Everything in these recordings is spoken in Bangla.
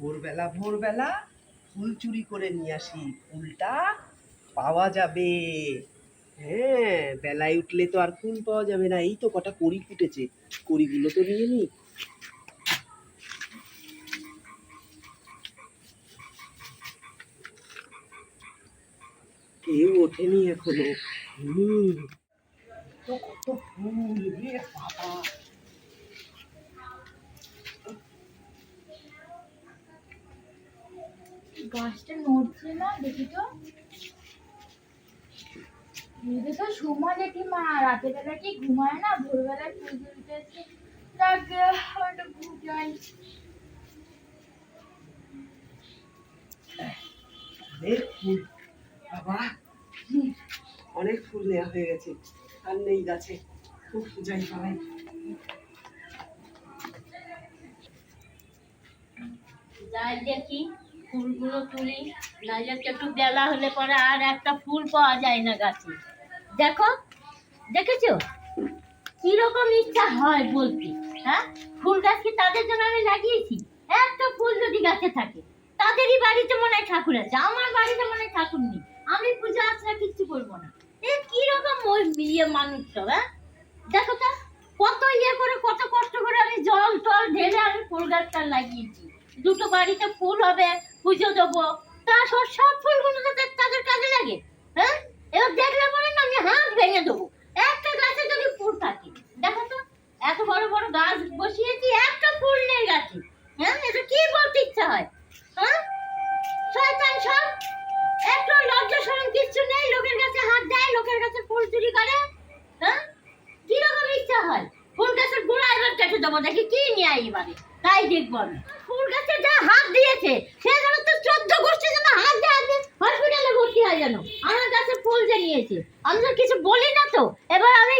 ভোরবেলা ভোরবেলা ফুল চুরি করে নিয়ে আসি। ফুলটা পাওয়া যাবে। হ্যাঁ বেলায় উঠলে তো আর ফুল পাওয়া যাবে না। এই তো কটা কড়ি ফুটেছে। কড়িগুলো তো নিয়ে নি। কেউ ওঠেনি এখনও। হুম। কত ফুল বাবা। গাছটা নড়ছে না দেখি তো। এদের তো সময় দেখি মা রাতের বেলা কি ঘুমায় না? ভোরবেলায় ফুল তুলতে এসে যাক একটা ঘুম যাই অনেক ফুল বাবা। অনেক ফুল নেওয়া হয়ে গেছে। আর নেই গাছে। খুব যাই পালাই যাই দেখি। ফুলগুলো তুলি নাইলে তো একটু বেলা হলে পরে আর একটা ফুল পাওয়া যায় না গাছে। দেখো, দেখেছ? কীরকম ইচ্ছা হয় বলতে হ্যাঁ? ফুল গাছ কি তাদের জন্য আমি লাগিয়েছি? একটা ফুল যদি গাছে থাকে, তাদেরই বাড়িতে মনে হয় ঠাকুর আছে, আমার বাড়িতে মনে হয় ঠাকুর নেই। আমি পূজা আর্চনা কিচ্ছু করব না। এ কীরকম ওই ইয়ে মানুষ সব হ্যাঁ? দেখো তো, কত ইয়ে করে, কত কষ্ট করে আমি জল টল ঢেলে আমি ফুল গাছটা লাগিয়েছি। দুটো বাড়িতে ফুল হবে পুজো দেবো। তা সব সব ফুলগুলো তাদের কাজে লাগে হ্যাঁ? এবার দেখলে পরে আমি হাত ভেঙে দেবো। একটা গাছে যদি ফুল থাকে, দেখো তো, এত বড় বড় গাছ বসিয়েছি, একটা ফুল নেই গাছে হ্যাঁ? এটা কি বলতে ইচ্ছা হয় হ্যাঁ? লজ্জা শরম নেই, লোকের কাছে হাত দেয়, লোকের কাছে ফুল চুরি করে হ্যাঁ? কীরকম ইচ্ছা হয়? ফুল গাছের গোড়া এবার কেটে দেবো, দেখি কি নিয়ে এবারে। তাই দেখব ফুল গাছে যা হাত দিয়েছে, সে যেন চোদ্দ গোষ্ঠী যেন হাত দেয় হসপিটালে ভর্তি হয় যেন। আমার কাছে ফুল যে নিয়েছে আমি তো কিছু বলি না তো। এবার আমি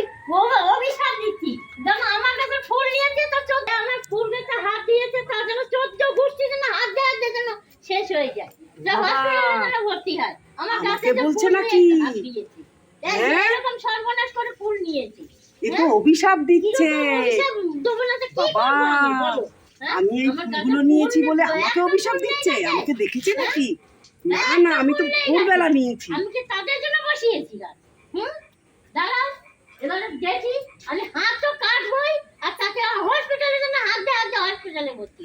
অভিশাপ দিচ্ছি। যেন আমার কাছে ফুল নিয়েছে তো চোদ্দ আমার ফুল গাছে হাত দিয়েছে তার জন্য চোদ্দ গোষ্ঠী যেন হাত দেয় যেন শেষ হয়ে যায়। যে হসপিটালে যেন ভর্তি হয়। আমার কাছে যে বলছে নাকি? হাত হ্যাঁ? এরকম সর্বনাশ করে ফুল নিয়েছে। এ তো অভিশাপ দিচ্ছে। বাবা। আমি এই ফুলগুলো নিয়েছি বলে আমাকে অভিশাপ দিচ্ছে? আমাকে দেখেছে নাকি? না না আমি তো ভোরবেলা নিয়েছি। আমি কি তাদের জন্য বসিয়েছি হুম? দাঁড়াও এবারে দেখি আমি হাত তো কাটবই আর তাকে হসপিটালে জন্য হাত দিয়ে হাত দিয়ে হসপিটালে ভর্তি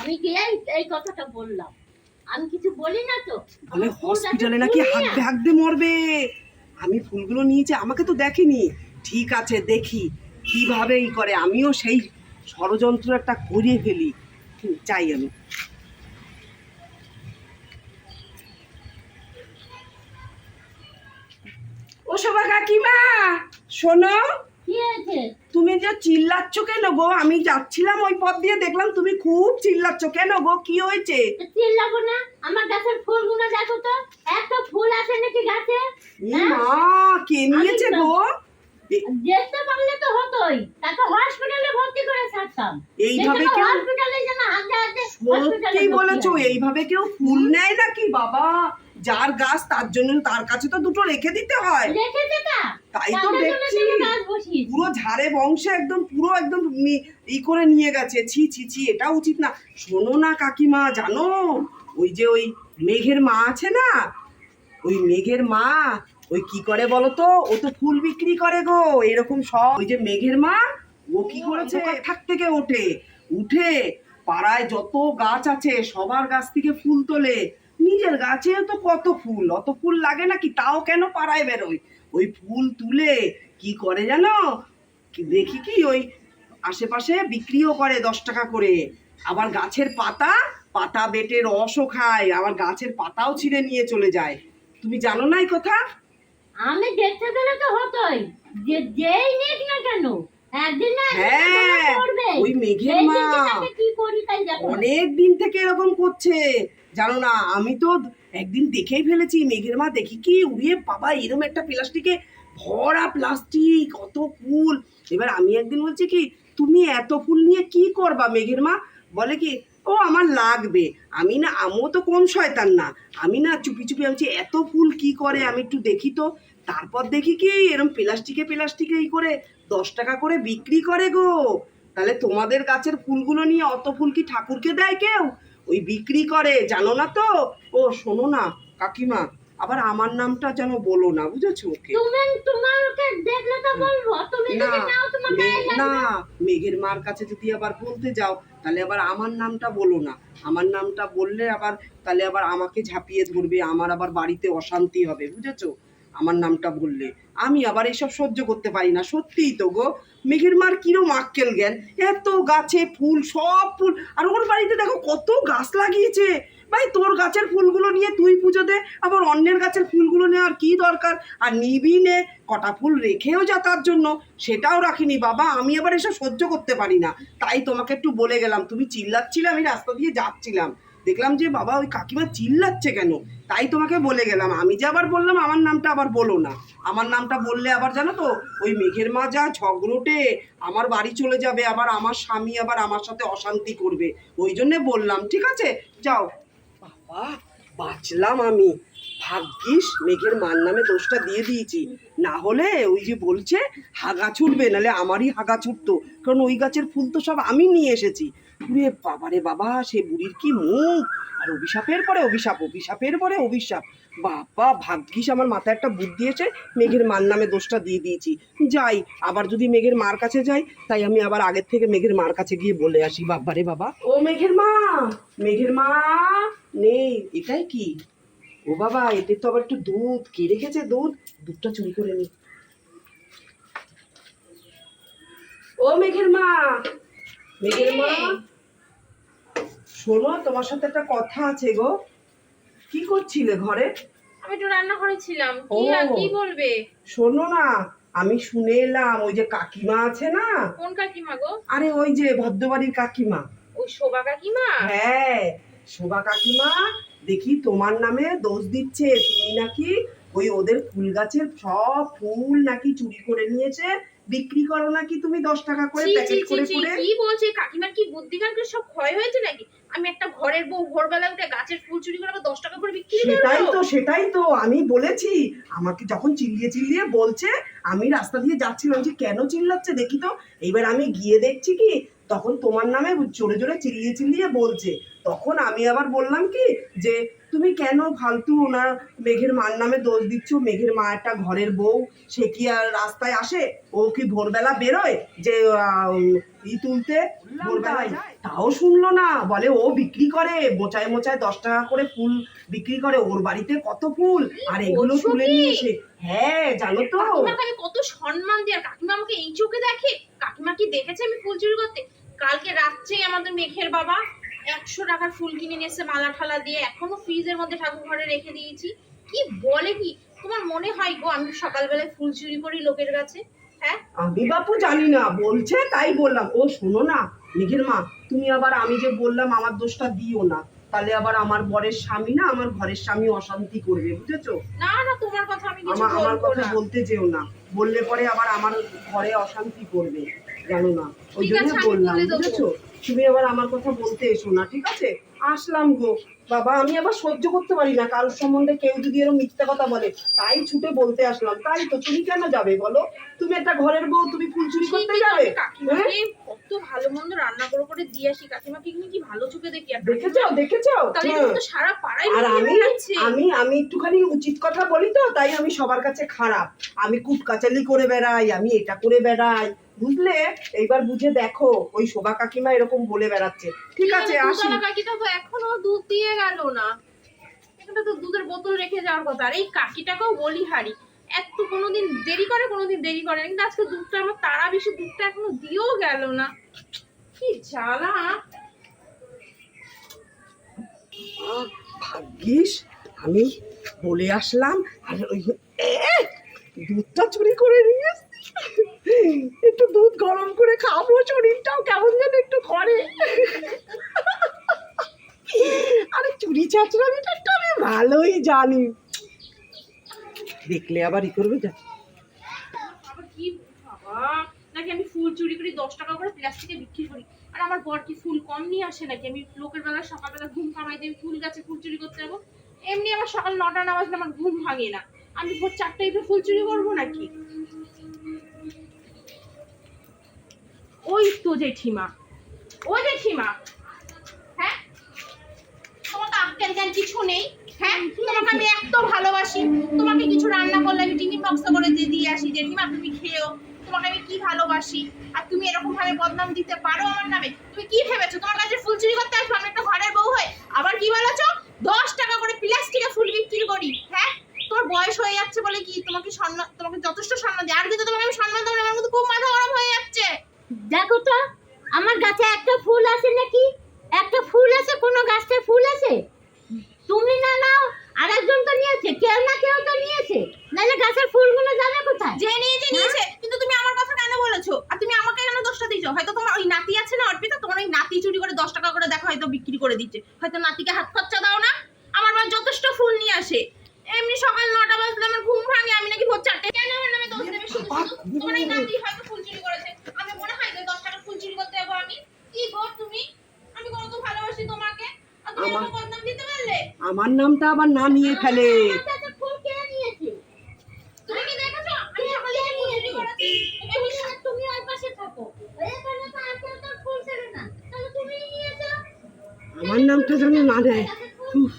আমি গিয়ে এই কথাটা বললাম। আমি কিছু বলি না তো? গাছে হসপিটালে নাকি হাত দিয়ে মরবে। আমি ফুলগুলো নিয়েছি আমাকে তো দেখেনি। ঠিক আছে দেখি। কীভাবে ই করে? আমিও সেই ষড়যন্ত্র একটা করিয়ে ফেলি চাই আমি। ও শোভা কাকিমা শোনো। তুমি যে চিল্লাচ্ছ কেন গো? আমি যাচ্ছিলাম ওই পথ দিয়ে দেখলাম তুমি খুব চিল্লাচ্ছ। কেন গো? কি হয়েছে? চিল্লাবো না? আমার গাছের ফুলগুলো দেখো তো এত ফুল আছে নাকি গাছে? মা কে নিয়েছে গো? দেখতে পারলে তো হতোই। তাকে হসপিটালে ভর্তি করে ছাড়তাম। এইভাবে কেউ হসপিটালে যেন হাতে হাতে সত্যি বলেছ এইভাবে কেউ ফুল নেয় নাকি? বাবা যার গাছ তার জন্য তার কাছে তো দুটো রেখে দিতে হয়। রেখেছে তা। তাই তো দেখছি। পুরো ঝাড়ে বংশে একদম পুরো একদম ই করে নিয়ে গেছে। ছি ছি ছি এটা উচিত না। শোনো না কাকিমা জানো? ওই যে ওই মেঘের মা আছে না? ওই মেঘের মা ওই কি করে বলো তো ও তো ফুল বিক্রি করে গো। এরকম সব ওই যে মেঘের মা ও কি করেছে? থাক থেকে ওঠে। উঠে পাড়ায় যত গাছ আছে সবার গাছ থেকে ফুল তোলে। নিজের গাছে তো কত ফুল? অত ফুল লাগে নাকি? তাও কেন পাড়ায় বেরোয়? ওই ফুল তুলে কি করে জানো? দেখি কি? ওই আশেপাশে বিক্রিও করে দশ টাকা করে। আবার গাছের পাতা পাতা বেটে রসও খায়। আবার গাছের পাতাও ছিঁড়ে নিয়ে চলে যায়। তুমি জানো না এই কথা? আমি দেখতে পেলে তো হতোই। যে যেই নিক না কেন একদিন না হ্যাঁ, ওই মেঘের মা। কি করি তাই দেখো। অনেক দিন থেকে এরকম করছে। জানো না আমি তো একদিন দেখেই ফেলেছি মেঘের মা দেখি কি উড়িয়ে বাবা এরকম একটা প্লাস্টিকে ভরা প্লাস্টিক কত ফুল। এবার আমি একদিন বলছি কি তুমি এত ফুল নিয়ে কি করবা মেঘের মা? বলে কি ও আমার লাগবে। আমি না, আমিও তো কম শয়তান না। আমি না চুপি চুপি আমি এত ফুল কি করে? আমি একটু দেখি তো। তারপর দেখি কি, এরম প্লাস্টিকে প্লাস্টিকে ই করে দশ টাকা করে বিক্রি করে গো। তাহলে তোমাদের গাছের ফুলগুলো নিয়ে অত ফুল কি ঠাকুরকে দেয় কেউ? ওই বিক্রি করে, জানো না তো? ও, শোনো না, কাকিমা। আবার আমার নামটা যেন বলো না বুঝেছ ওকে? তুমি তোমাকে দেখলে তো বলব তুমি না। না মেঘের মার কাছে যদি আবার বলতে যাও তাহলে আবার আমার নামটা বলো না। আমার নামটা বললে আবার তাহলে আবার আমাকে ঝাঁপিয়ে ধরবে আমার আবার বাড়িতে অশান্তি হবে বুঝেছ? আমার নামটা বললে। আমি আবার এসব সহ্য করতে পারি না সত্যিই তো গো। মেঘের মার কিরম আক্কেল জ্ঞান। এত গাছে ফুল সব ফুল আর ওর বাড়িতে দেখো কত গাছ লাগিয়েছে। ভাই, তোর গাছের ফুলগুলো নিয়ে তুই পুজো দে, আবার অন্যের গাছের ফুলগুলো নেওয়ার কি দরকার? আর নিবি নে, কটা ফুল রেখেও যা তার জন্য, সেটাও রাখিনি বাবা, আমি আবার এসব সহ্য করতে পারি না। তাই তোমাকে একটু বলে গেলাম, তুমি চিল্লাচ্ছিলে, আমি রাস্তা দিয়ে যাচ্ছিলাম। দেখলাম যে বাবা, ওই কাকিমা চিল্লাচ্ছে কেন? তাই তোমাকে বলে গেলাম, আমি যে আবার বললাম, আমার নামটা আবার বলো না। আমার নামটা বললে আবার জানো তো, ওই মেঘের মা যা ঝগড়োটে আমার বাড়ি চলে যাবে, আবার আমার স্বামী আবার আমার সাথে অশান্তি করবে। ওই জন্যে বললাম, ঠিক আছে? যাও। বাবা বাঁচলাম আমি ভাগ্যিস মেঘের মার নামে দোষটা দিয়ে দিয়েছি। না হলে ওই যে বলছে হাগা ছুটবে নাহলে আমারই হাগা ছুটতো। কারণ ওই গাছের ফুল তো সব আমি নিয়ে এসেছি। পুরে বাবারে বাবা সে বুড়ির কি মুখ? আর অভিশাপের পরে অভিশাপ অভিশাপের পরে অভিশাপ। বাবা ভাগ্যিস আমার মাথায় একটা বুদ্ধি এসে মেঘের মার নামে দোষটা দিয়ে দিয়েছি। যাই আবার যদি মেঘের মার কাছে যাই তাই আমি আবার আগের থেকে মেঘের মার কাছে গিয়ে বলে আসি। বাবারে বাবা। ও মেঘের মা! মেঘের মা নেই। এটাই কি? ও বাবা এতে তো আবার একটু দুধ। কে রেখেছে দুধ? দুধটা চুরি করে নি। ও মেঘের মা মেঘের মা শোনো তোমার সাথে একটা কথা আছে গো। কি করছিলে ঘরে? আমি একটু রান্না করেছিলাম কি ও। কি বলবে? শোনো না আমি শুনে এলাম ওই যে কাকিমা আছে না? কোন কাকিমা গো? আরে ওই যে ভদ্রবাড়ির কাকিমা। ওই শোভা কাকিমা? হ্যাঁ শোভা কাকিমা। দেখি তোমার নামে দোষ দিচ্ছে তুমি নাকি ওই ওদের ফুল গাছের সব ফুল নাকি চুরি করে নিয়েছে বিক্রি করো নাকি তুমি দশ টাকা করে প্যাকেট করে করে। কি বলছে? কাকিমার কি বুদ্ধি করে সব ক্ষয় হয়েছে নাকি? আমি একটা ঘরের বউ ভোরবেলা উঠে গাছের ফুল চুরি করে দশ টাকা করে বিক্রি সেটাই তো সেটাই তো আমি বলেছি আমাকে যখন চিল্লিয়ে চিল্লিয়ে বলছে আমি রাস্তা দিয়ে যাচ্ছিলাম যে কেন চিল্লাচ্ছে দেখি তো। এবার আমি গিয়ে দেখছি কি তখন তোমার নামে জোরে জোরে চিল্লিয়ে চিল্লিয়ে বলছে তখন আমি আবার বললাম কি যে তুমি কেন ফালতু ওনার মেঘের মার নামে দোষ দিচ্ছ? মেঘের মা একটা ঘরের বউ সে কি আর রাস্তায় আসে? ও কি ভোরবেলা বেরোয় যে ই তুলতে ভোরবেলায়? তাও শুনলো না। বলে ও বিক্রি করে মোচায় মোচায় দশ টাকা করে ফুল বিক্রি করে ওর বাড়িতে কত ফুল? আর এগুলো তুলে? নিয়ে এসে হ্যাঁ জানো তো। কত সম্মান আর কাকিমা আমাকে এই চোখে দেখে কাকিমা কি দেখেছে আমি ফুল চুরি করতে? কালকে রাত্রেই আমাদের মেঘের বাবা একশো টাকার ফুল কিনে নিয়ে এসে মালা ঠালা দিয়ে এখনও ফ্রিজের মধ্যে ঠাকুর ঘরে রেখে দিয়েছি। কি বলে কি? তোমার মনে হয় গো আমি সকালবেলায় ফুল চুরি করি লোকের কাছে? হ্যাঁ? আমি বাপু জানি না বলছে তাই বললাম। ও শোনো না মেঘের মা তুমি আবার আমি যে বললাম আমার দোষটা দিও না। তাহলে আবার আমার বরের স্বামী না আমার ঘরের স্বামী অশান্তি করবে বুঝেছ? না না তোমার কথা আমি কিছু আমার আমার কথা বলতে যেও না। বললে পরে আবার আমার ঘরে অশান্তি করবে জানো না। ওই জন্য বললাম বুঝেছ? তুমি আবার আমার কথা বলতে এসো না ঠিক আছে? আসলাম গো। বাবা আমি আবার সহ্য করতে পারি না। কারোর সম্বন্ধে কেউ যদি এরকম মিথ্যা কথা বলে তাই ছুটে বলতে আসলাম। তাই তো তুমি কেন যাবে বলো? তুমি একটা ঘরের বউ তুমি ফুল চুরি করতে যাবে? কত ভালো মন্দ রান্না করে করে দিয়ে আসি। কাকিমাকে কিন্তু কি ভালো চোখে দেখি? দেখেছ? দেখেছ? হ্যাঁ। তো সারা পাড়ায় আর আমি আমি আমি একটুখানি উচিত কথা বলি তো তাই আমি সবার কাছে খারাপ। আমি কুটকাচালি করে বেড়াই আমি এটা করে বেড়াই। বুঝলে? এইবার বুঝে দেখো ওই শোভা কাকিমা এরকম বলে বেড়াচ্ছে। ঠিক আছে আসি। কাকিটা তো এখনও দুধ দিয়ে গেল না। এখানে তো দুধের বোতল রেখে যাওয়ার কথা। আর এই কাকিটাকেও বলি হারি। এত কোনোদিন দেরি করে কোনোদিন দেরি করে। কিন্তু আজকে দুধটা আমার তারা বেশি দুধটা এখনও দিয়েও গেল না। কি জ্বালা। ভাগ্যিস আমি বলে আসলাম। আর ওই দুধটা চুরি করে নিয়ে। একটু দুধ গরম করে খাব, শরীরটাও কেমন যেন একটু করে আরে চুরি চাচড়ামিটা একটু আমি ভালোই জানি। দেখলে আবার ই করবে যা। নাকি আমি ফুল চুরি করি, দশ টাকা করে প্লাস্টিকে বিক্রি করি? আর আমার বর কি ফুল কম নিয়ে আসে নাকি? আমি লোকের বেলা সকালবেলা ঘুম কামাই দিয়ে ফুল গাছে ফুল চুরি করতে যাব। এমনি আমার সকাল নটা না আমার ঘুম ভাঙে না। আমি ভোর চারটায় ফুল চুরি করব নাকি? ওই তো জেঠিমা, ও জেঠিমা। হ্যাঁ? জ্ঞান কিছু নেই হ্যাঁ? তোমাকে আমি এত ভালোবাসি। তোমাকে কিছু রান্না করলে আমি টিফিন করে দিয়ে আসি। জেঠিমা, তুমি খেয়েও, তোমাকে আমি কি ভালোবাসি? আর তুমি এরকম ভাবে বদনাম দিতে পারো আমার নামে? তুমি কি ভেবেছো? তোমার কাছে ফুল চুরি করতে আসব একটা ঘরের বউ হয়ে? আবার কি বলেছ? দশ টাকা করে প্লাস্টিকে ফুল বিক্রি করি হ্যাঁ? তোমার বয়স হয়ে যাচ্ছে বলে কি তোমাকে সম্মান তোমাকে যথেষ্ট সম্মান দিই? আর কিন্তু তোমাকে আমি সম্মান দেবো না আমার কিন্তু খুব মাথা গরম হয়ে যাচ্ছে দেখো তো আমার গাছে একটা ফুল আছে নাকি? একটা ফুল আছে কোনো গাছটা ফুল আছে? তুমি না নাও আর একজন তো নিয়েছে কেউ না কেউ তো নিয়েছে। নাহলে গাছের ফুলগুলো যাবে কোথায়? যে নিয়েছে নিয়েছে কিন্তু তুমি আমার কথা কেন বলেছ? আর তুমি আমাকে কেন দোষটা দিয়েছ? হয়তো তোমার ওই নাতি আছে না অর্পিতা? তোমার ওই নাতি চুরি করে দশ টাকা করে দেখো হয়তো বিক্রি করে দিচ্ছে। হয়তো নাতিকে হাত খরচা দাও না আমার মা যথেষ্ট ফুল নিয়ে আসে এমনি সকাল নটা বাজলে আমার ঘুম ভাঙে আমি নাকি ভোর চারটে কেন আমার নামে দোষ দেবে শুধু শুধু তোমার এই নাতি হয়তো ফুল চুরি করেছে আমি মনে হয় যে দশ টাকা ফুল চুরি করতে যাব আমি কি গো তুমি আমি কত ভালোবাসি তোমাকে আর তুমি আমার- আমার নামটা আবার না নিয়ে ফেলে। আমার নামটা যেন না নিয়েছে তুমি কি দেখেছ আমি সকালে ফুল চুরি করেছি তুমি তুমি ওই পাশে থাকো এখানে তো আর কেউ তোর ফুল ছেড়ে না তাহলে তুমিই নিয়েছো আমার নামটা যেন না নেয় গাছের ফুল উফ,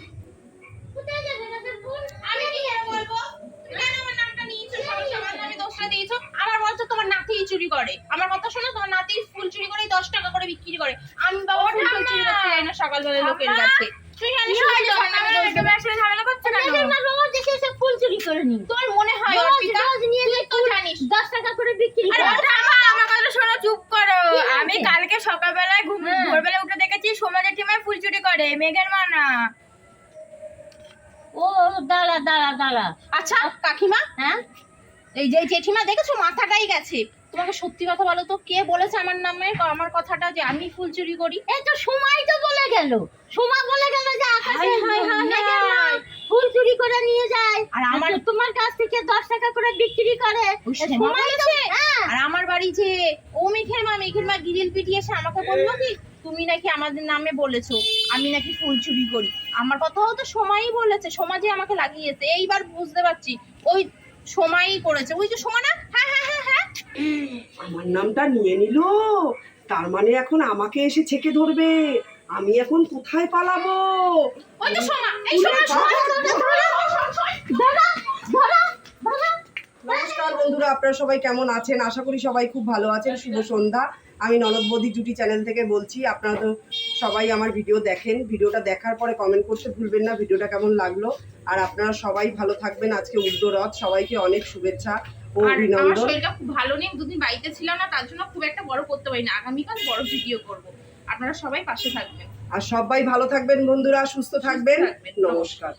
কোথায় যাবে গাছের ফুল আমি কি করে বলব তুমি কেন আমার নামটা নিয়েছো সবাই সবার নামে দোষটা দিয়েছ আমার বলছো তোমার নাতিই চুরি করে আমার কথা শোনো তোমার নাতি ফুল চুরি করে দশ টাকা করে বিক্রি করে। আমি বাবা ফুল চুরি করতে যাই না সকালবেলা লোকের কাছে। মনে আমি কালকে সকালবেলায় ঘুম হ্যাঁ। ভোরবেলা উঠে দেখেছি সোমা জেঠিমায় ফুল চুরি করে মেঘের মা না ও দাঁড়া দাঁড়া দাঁড়া। আচ্ছা কাকিমা? হ্যাঁ? এই যে জেঠিমা দেখেছ মাথাটাই গেছে। তোমাকে সত্যি কথা বলো তো কে বলেছে আমার নামে? আমার কথাটা যে আমি ফুল চুরি করি? এই তো সময় তো বলে গেল। সময় বলে গেল যে আকাশে ফুল চুরি করে নিয়ে যায়। আর আমার- তোমার কাছ থেকে দশ টাকা করে বিক্রি করে। সময় সময় তো- হ্যাঁ। আর আমার বাড়ি যে ও মেঘের মা মেঘের মা গিরিল পিটিয়ে এসে আমাকে বলল কি তুমি নাকি আমাদের নামে বলেছ আমি নাকি ফুল চুরি করি। আমার কথাও তো সময়ই বলেছে সমাজে আমাকে লাগিয়েছে এইবার বুঝতে পারছি। ওই সময়ই করেছে। ওই যে সোমানা হ্যাঁ হ্যাঁ হ্যাঁ হ্যাঁ। আমার নামটা নিয়ে নিল। তার মানে এখন আমাকে এসে ছেকে ধরবে। আমি এখন কোথায় পালাবো? ওই তো সোমা এই সোমা সোমা। দাদা নমস্কার বন্ধুরা আপনারা সবাই কেমন আছেন? আশা করি সবাই খুব ভালো আছেন। শুভ সন্ধ্যা। আমি ননদ বৌদি জুটি চ্যানেল থেকে বলছি আপনারা তো সবাই আমার ভিডিও দেখেন। ভিডিওটা দেখার পরে কমেন্ট করতে ভুলবেন না ভিডিওটা কেমন লাগল? আর আপনারা সবাই ভালো থাকবেন আজকে উর্দু রথ। সবাইকে অনেক শুভেচ্ছা ও আর অভিনন্দন। শরীরটা খুব ভালো নেই দুদিন বাড়িতে ছিলাম না তার জন্য খুব একটা বড় করতে পারি না আগামীকাল বড় ভিডিও করব। আপনারা সবাই পাশে থাকবেন। আর সবাই ভালো থাকবেন বন্ধুরা সুস্থ থাকবেন। নমস্কার।